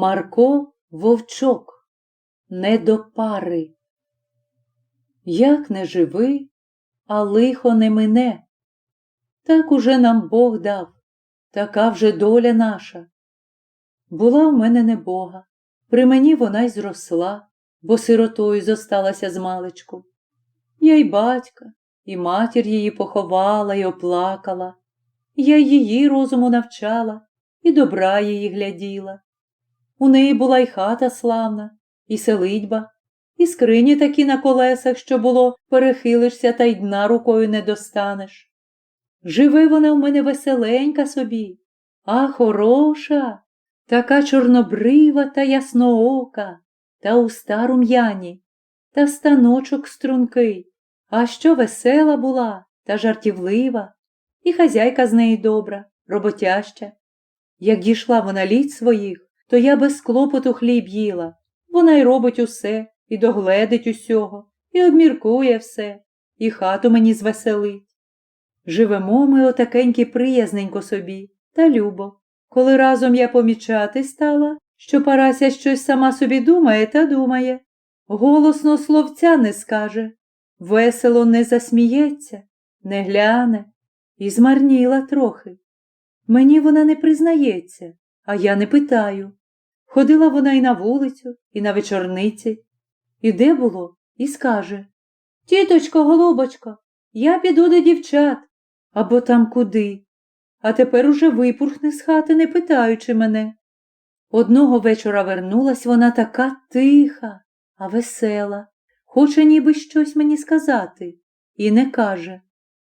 Марко вовчок, не до пари. Як не живи, а лихо не мине. Так уже нам Бог дав, така вже доля наша. Була в мене небога, при мені вона й зросла, бо сиротою зосталася з маличку. Я й батька, і матір її поховала й оплакала. Я її розуму навчала, і добра її гляділа. У неї була й хата славна, і селидьба, і скрині такі на колесах, що було, перехилишся та й дна рукою не достанеш. Живе вона в мене веселенька собі, а хороша, така чорнобрива та ясноока, та уста рум'яні, та станочок стрункий, а що весела була та жартівлива, і хазяйка з неї добра, роботяща. Як дійшла вона літ своїх, то я без клопоту хліб їла. Вона й робить усе, і догледить усього, і обміркує все, і хату мені звеселить. Живемо ми отакеньки приязненько собі, та любо. Коли разом я помічати стала, що Парася щось сама собі думає та думає, голосно словця не скаже, весело не засміється, не гляне, і змарніла трохи. Мені вона не признається, а я не питаю. Ходила вона і на вулицю, і на вечорниці. І де було, і скаже Тіточко, голубочко, я піду до дівчат або там куди. А тепер уже випурхне з хати, не питаючи мене. Одного вечора вернулась вона така тиха, а весела, хоче ніби щось мені сказати, і не каже.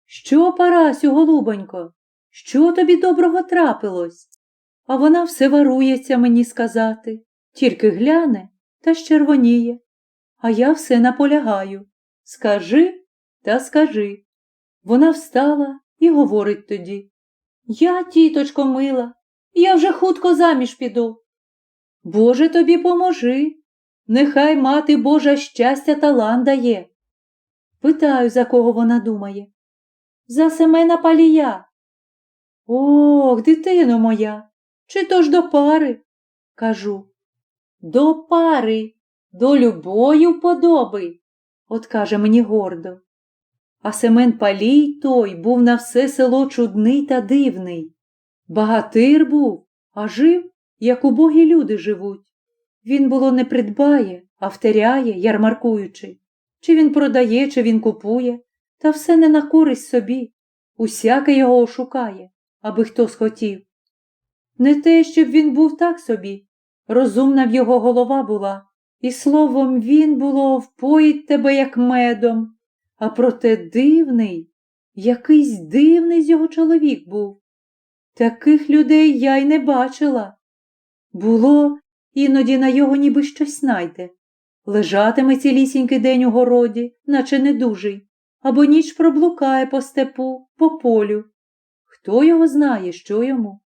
Що, Парасю, голубонько, що тобі доброго трапилось? А вона все варується мені сказати, тільки гляне та щервоніє. А я все наполягаю. Скажи та скажи. Вона встала і говорить тоді. Я, тіточко мила, я вже хутко заміж піду. Боже тобі поможи. Нехай мати Божа щастя талан дає. Питаю, за кого вона думає. За Семена Палія. Ох, дитино моя, чи то ж до пари? Кажу. До пари, до любої вподоби, от каже мені гордо. А Семен Палій той був на все село чудний та дивний. Багатир був, а жив, як убогі люди живуть. Він, було, не придбає, а втеряє, ярмаркуючи. Чи він продає, чи він купує, та все не на користь собі. Усяке його ошукає, аби хто схотів. Не те, щоб він був так собі. Розумна в його голова була, і словом, він, було, впоїть тебе, як медом. А проте дивний, якийсь дивний з його чоловік був. Таких людей я й не бачила. Було, іноді на його ніби щось знайде. Лежатиме цілісінький день у городі, наче недужий, або ніч проблукає по степу, по полю. Хто його знає, що йому?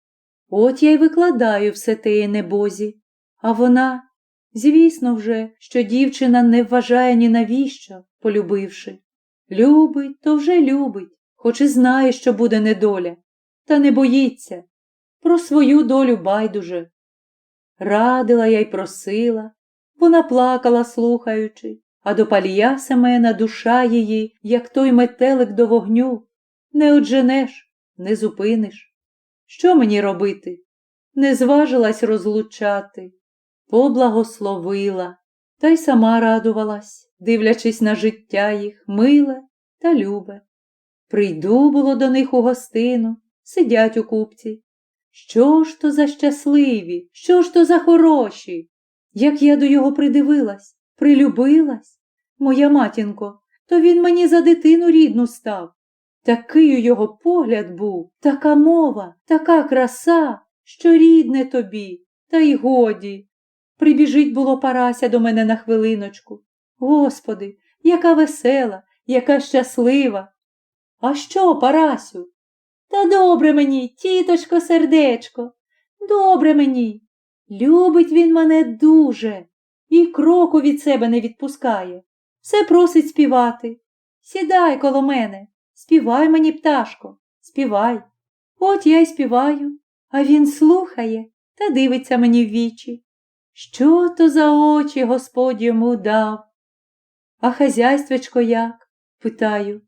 От я й викладаю все теє небозі, а вона, звісно вже, що дівчина не вважає ні навіщо, полюбивши. Любить, то вже любить, хоч і знає, що буде недоля, та не боїться. Про свою долю байдуже. Радила я й просила, вона плакала, слухаючи, а до палія Семена душа її, як той метелик до вогню, не одженеш, не зупиниш. Що мені робити? Не зважилась розлучати, поблагословила, та й сама радувалась, дивлячись на життя їх, миле та любе. Прийду було до них у гостину, сидять у купці. Що ж то за щасливі, що ж то за хороші? Як я до його придивилась, прилюбилась, моя матінко, то він мені за дитину рідну став. Такий у його погляд був, така мова, така краса, що рідне тобі, та й годі. Прибіжить було Парася до мене на хвилиночку. Господи, яка весела, яка щаслива. А що, Парасю? Та добре мені, тіточко, сердечко, добре мені. Любить він мене дуже і кроку від себе не відпускає. Все просить співати. Сідай коло мене, співай мені, пташко, співай. От я й співаю, а він слухає та дивиться мені в вічі. що то за очі Господь йому дав. А хазяйствечко як? питаю.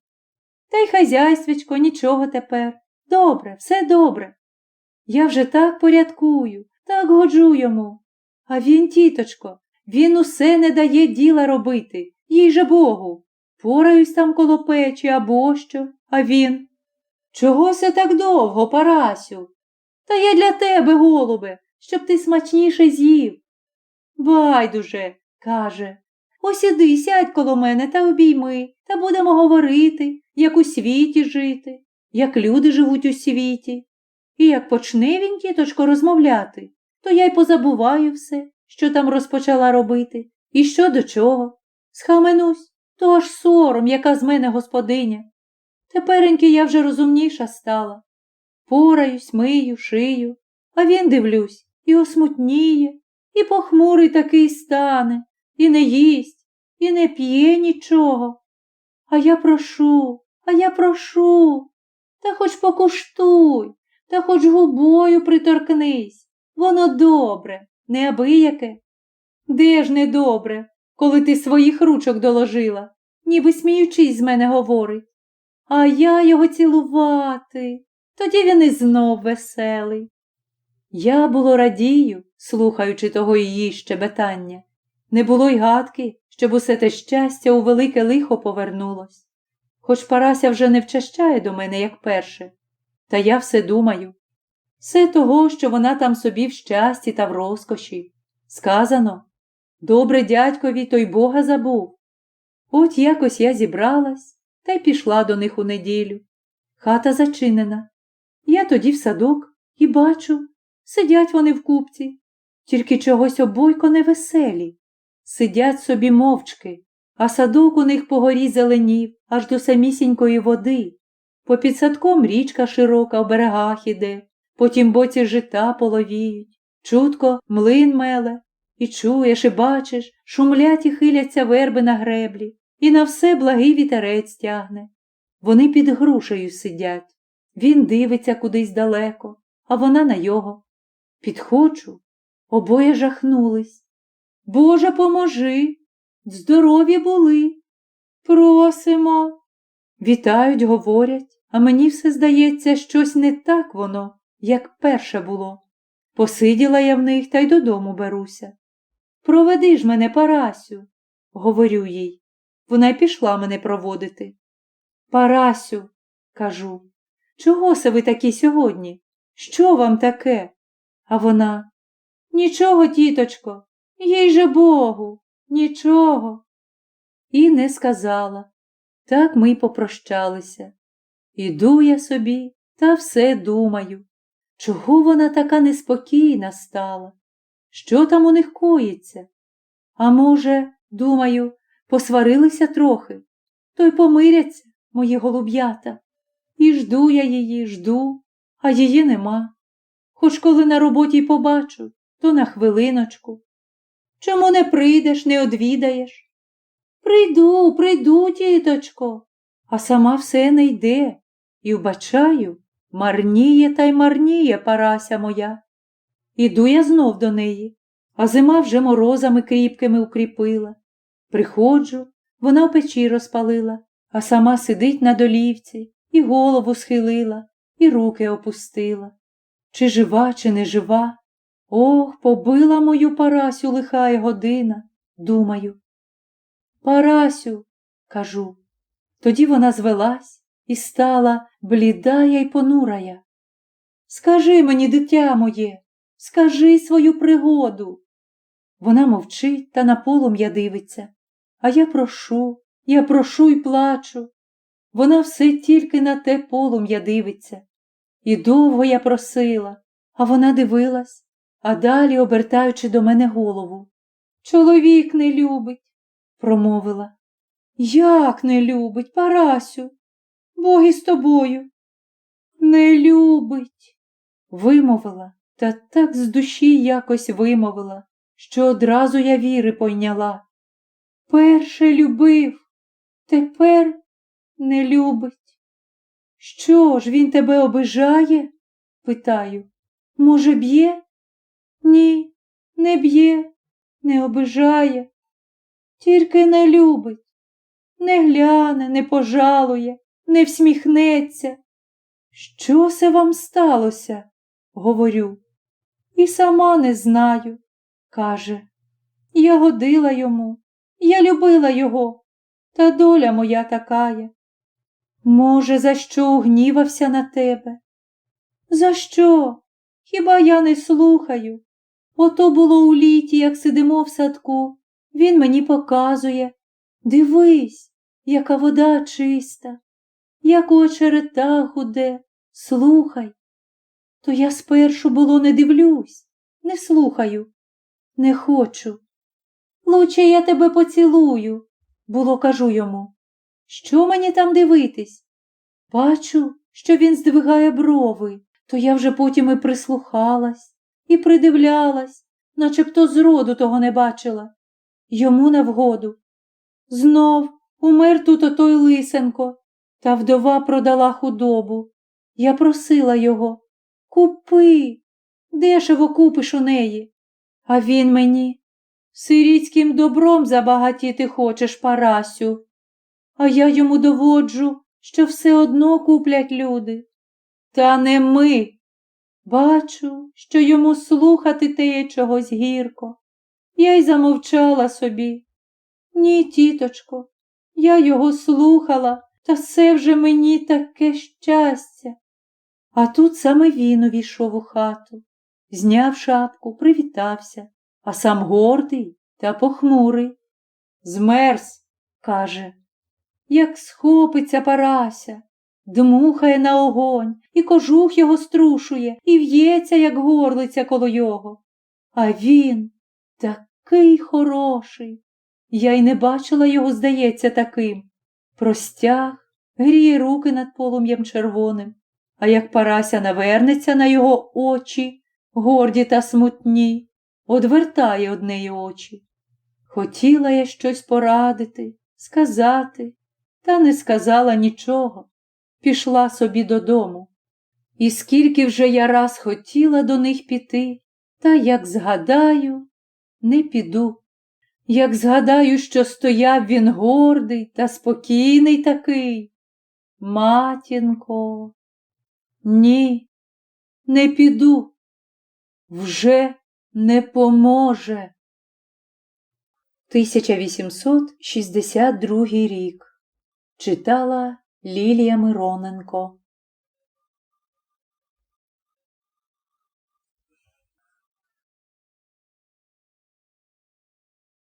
Та й хазяйствечко, нічого тепер. Добре, все добре. Я вже так порядкую, так годжу йому. А він, тіточко, він усе не дає діла робити, їй же Богу. Пораюсь там коло печі або що, а він. Чого се так довго, Парасю? Та я для тебе, голубе, щоб ти смачніше з'їв. Байдуже, каже, ось іди, сядь коло мене та обійми, та будемо говорити, як у світі жити, як люди живуть у світі. І як почне він, тіточко, розмовляти, то я й позабуваю все, що там розпочала робити, і що до чого. Схаменусь, то аж сором, яка з мене господиня. Тепереньки я вже розумніша стала. Пораюсь, мию, шию, а він, дивлюсь, і осмутніє, і похмурий такий стане, і не їсть, і не п'є нічого. А я прошу, а я прошу, та хоч покуштуй, та хоч губою приторкнись. Воно добре, неабияке. Де ж не добре, коли ти своїх ручок доложила, ніби сміючись з мене говорить. А я його цілувати, тоді він і знов веселий. Я було радію, слухаючи того її щебетання. Не було й гадки, щоб усе те щастя у велике лихо повернулось. Хоч Парася вже не вчащає до мене, як перше, та я все думаю. Все того, що вона там собі в щасті та в розкоші. Сказано, добре дядькові той Бога забув. От якось я зібралась та й пішла до них у неділю. Хата зачинена. Я тоді в садок і бачу, сидять вони в купці, тільки чогось обойко невеселі. Сидять собі мовчки, а садок у них по горі зеленів аж до самісінької води. Попід садком річка широка в берегах іде, потім боці жита половіють, чутко млин меле, і чуєш, і бачиш, шумлять і хиляться верби на греблі, і на все благий вітерець тягне. Вони під грушею сидять. Він дивиться кудись далеко, а вона на його. Підходжу, обоє жахнулись. Боже, поможи, здорові були. Просимо. Вітають, говорять, а мені все здається, щось не так воно, як перше було. Посиділа я в них та й додому беруся. Проведи ж мене, Парасю, говорю їй. Вона й пішла мене проводити. Парасю, кажу, чого се ви такі сьогодні? Що вам таке? А вона Нічого, тіточко, їй же Богу, нічого. І не сказала. Так ми й попрощалися. Іду я собі та все думаю, чого вона така неспокійна стала, що там у них коїться? А може, думаю, посварилися трохи, то й помиряться мої голуб'ята. І жду я її, жду, а її нема. Хоч коли на роботі й побачу, то на хвилиночку. Чому не прийдеш, не одвідаєш? Прийду, прийду, тіточко, а сама все не йде. І вбачаю, марніє та й марніє парася моя. Іду я знов до неї, а зима вже морозами кріпкими укріпила. Приходжу, вона в печі розпалила, а сама сидить на долівці і голову схилила, і руки опустила. Чи жива, чи не жива? Ох, побила мою Парасю лихая година, думаю. Парасю, кажу. Тоді вона звелась і стала блідая й понурая. Скажи мені, дитя моє, скажи свою пригоду. Вона мовчить та на полум'я дивиться, а я прошу, я прошу й плачу. Вона все тільки на те полум'я дивиться. І довго я просила, а вона дивилась, а далі, обертаючи до мене голову. Чоловік не любить, промовила. Як не любить, Парасю? Бог із тобою. Не любить, вимовила, та так з душі якось вимовила, що одразу я віри пойняла. Перше любив, тепер не любить. Що ж, він тебе обижає? питаю. Може, б'є? Ні, не б'є, не обижає, тільки не любить, не гляне, не пожалує, не всміхнеться. Що це вам сталося? Говорю. І сама не знаю, каже. Я годила йому, я любила його, та доля моя такая. Може, за що угнівався на тебе? За що? Хіба я не слухаю? Ото було у літі, як сидимо в садку. Він мені показує. Дивись, яка вода чиста, як у очеретах гуде. Слухай. То я спершу було не дивлюсь, не слухаю, не хочу. Луче я тебе поцілую, було кажу йому. Що мені там дивитись? Бачу, що він здвигає брови, то я вже потім і прислухалась, і придивлялась, начебто зроду того не бачила. Йому на вгоду. Знов умер тут отой лисенко, та вдова продала худобу. Я просила його Купи, дешево купиш у неї. А він мені сирітським добром забагатіти хочеш, Парасю. А я йому доводжу, що все одно куплять люди. Та не ми. Бачу, що йому слухати теє чогось гірко. Я й замовчала собі. Ні, тіточко, я його слухала, та все вже мені таке щастя. А тут саме він увійшов у хату, зняв шапку, привітався, а сам гордий та похмурий. Змерз, каже, як схопиться Парася, дмухає на огонь, і кожух його струшує, і в'ється, як горлиця коло його. А він такий хороший. Я й не бачила його, здається, таким. Простяг, гріє руки над полум'ям червоним, а як Парася навернеться на його очі, горді та смутні, одвертає од неї очі. Хотіла я щось порадити, сказати, та не сказала нічого, пішла собі додому. І скільки вже я раз хотіла до них піти, та як згадаю, не піду. Як згадаю, що стояв він гордий та спокійний такий. Матінко, ні, не піду, вже не поможе. 1862 рік. Читала Лілія Мироненко